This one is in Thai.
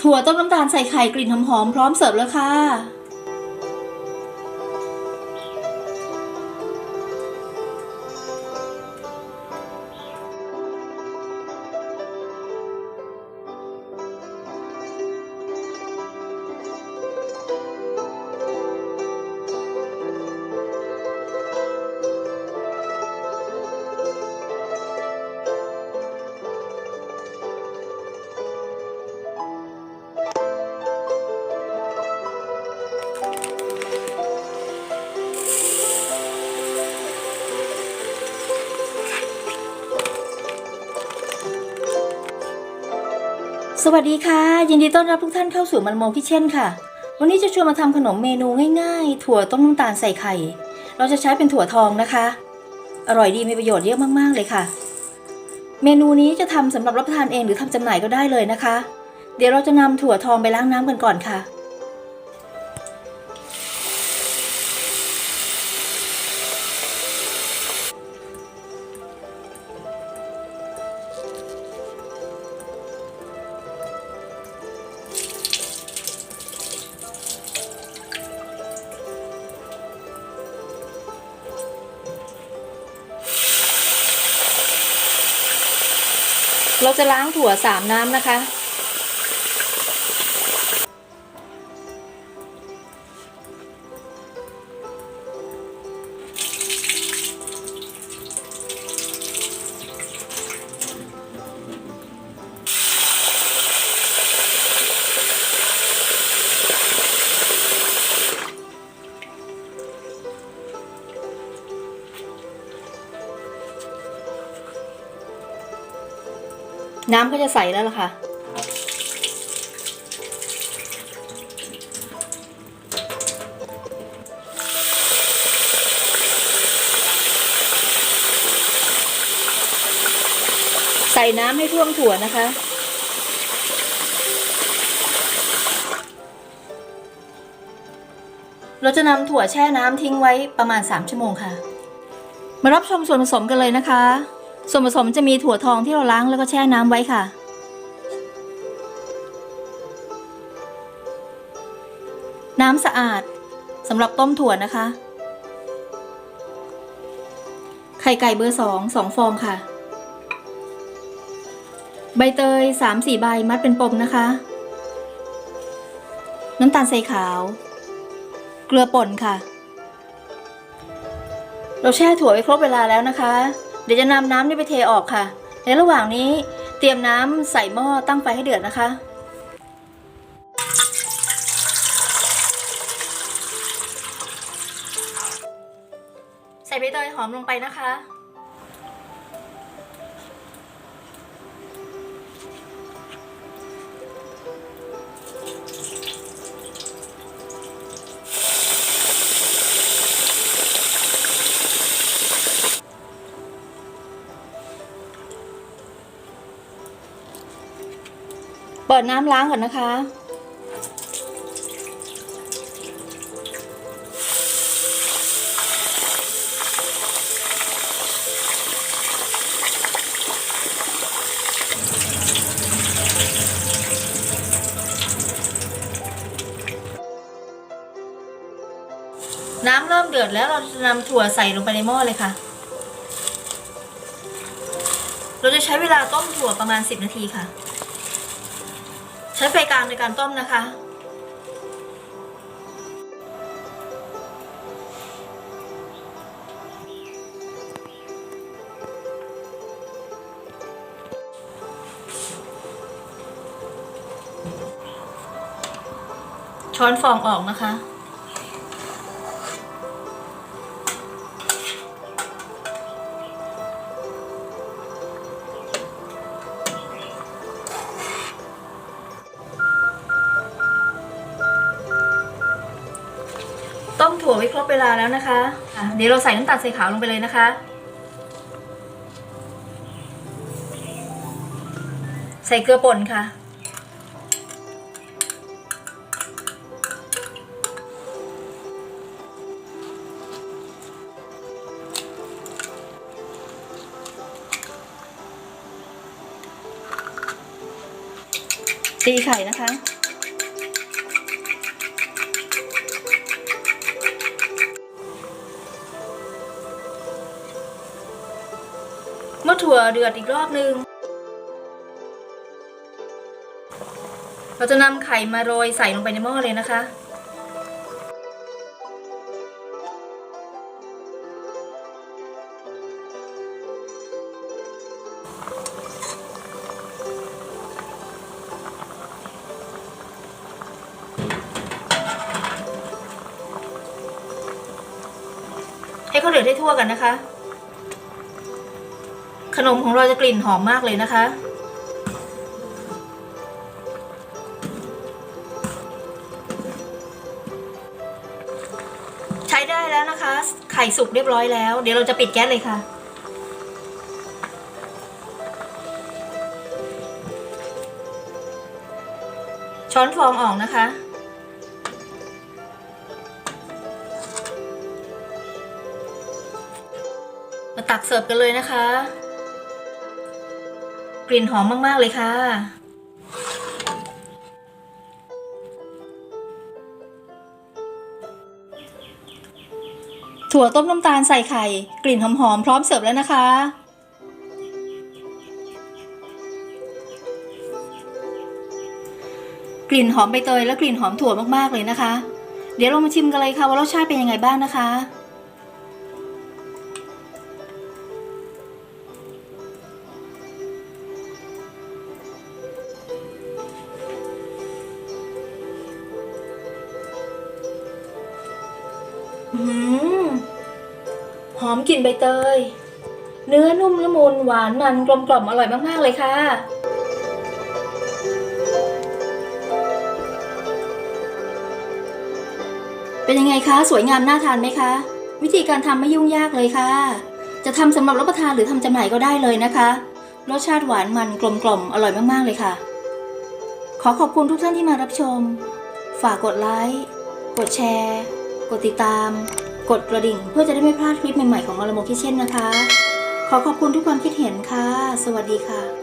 ถั่วต้มน้ำตาลใส่ไข่กลิ่นหอมๆพร้อมเสิร์ฟแล้วค่ะ สวัสดีค่ะ ยินดีต้อนรับทุกท่านเข้าสู่มันโมคิเช่นค่ะ วันนี้จะชวนมาทำขนมเมนูง่ายๆ ถั่วต้มน้ำตาลใส่ไข่ เราจะใช้เป็นถั่วทองนะคะ อร่อยดีมีประโยชน์เยอะมากๆเลยค่ะ เมนูนี้จะทำสำหรับรับประทานเองหรือทำจำหน่ายก็ได้เลยนะคะ เดี๋ยวเราจะนำถั่วทองไปล้างน้ำกันก่อนค่ะ เราจะล้างถั่วสามน้ำนะคะ น้ำก็จะใสแล้วล่ะค่ะ ใส่น้ำให้ท่วมถั่วนะคะเราจะนำถั่วแช่น้ำทิ้งไว้ประมาณ 3 ชั่วโมงค่ะ มารับชมส่วนผสมกันเลยนะคะ ส่วนผสมจะมีถั่วทองที่เราล้างแล้วก็แช่น้ำไว้ค่ะ น้ำสะอาดสำหรับต้มถั่วนะคะ ไข่ไก่เบอร์สองสองฟองค่ะ ใบเตยสามสี่ใบมัดเป็นปมนะคะ น้ำตาลทรายขาว เกลือป่นค่ะ เราแช่ถั่วไว้ครบเวลาแล้วนะคะ ดี๋ยวจะนำน้ำนี่ไปเทออกค่ะ ในระหว่างนี้เตรียมน้ำใส่หม้อตั้งไฟให้เดือดนะคะ ใส่ใบเตยหอมลงไปนะคะ เปิดน้ำล้างก่อนนะคะ น้ำเริ่มเดือดแล้วเราจะนำถั่วใส่ลงไปในหม้อเลยค่ะ เราจะใช้เวลาต้มถั่วประมาณ 10 นาทีค่ะ ช้ไฟกลางในการต้มนะคะ ช้อนฟองออกนะคะ ถั่วไว้ครบเวลาแล้วนะคะอะเดี๋ยวเราใส่น้ำตาลใส่ขาวลงไปเลยนะคะ ใส่เกลือป่นค่ะ ตีไข่นะคะ ถั่วเดือดอีกรอบนึง เราจะนำไข่มาโรยใส่ลงไปในหม้อเลยนะคะ ให้เขาเดือดให้ทั่วกันนะคะ ขนมของเราจะกลิ่นหอมมากเลยนะคะ ใช้ได้แล้วนะคะ ไข่สุกเรียบร้อยแล้ว เดี๋ยวเราจะปิดแก๊สเลยค่ะช้อนฟองออกนะคะ มาตักเสิร์ฟกันเลยนะคะ กลิ่นหอมมาก ๆ เลยค่ะ ถั่วต้มน้ำตาลใส่ไข่ กลิ่นหอม ๆ พร้อมเสิร์ฟแล้วนะคะกลิ่นหอมใบเตยและกลิ่นหอมถั่วมากๆเลยนะคะ เดี๋ยวเรามาชิมกันเลยค่ะว่ารสชาติเป็นยังไงบ้างนะคะ หอมกลิ่นใบเตย เนื้อนุ่มละมุนหวานมันกลมกล่อมอร่อยมากๆเลยค่ะ เป็นยังไงคะ สวยงามน่าทานไหมคะ วิธีการทำไม่ยุ่งยากเลยค่ะ จะทำสำหรับรับประทานหรือทำจำหน่ายก็ได้เลยนะคะรสชาติหวานมันกลมกล่อมอร่อยมากๆเลยค่ะ ขอขอบคุณทุกท่านที่มารับชม ฝากกดไลค์ กดแชร์ กดติดตาม กดกระดิ่งเพื่อจะได้ไม่พลาดคลิปใหม่ๆของอลโมคิเช่นนะคะ ขอขอบคุณทุกความคิดเห็นค่ะ สวัสดีค่ะ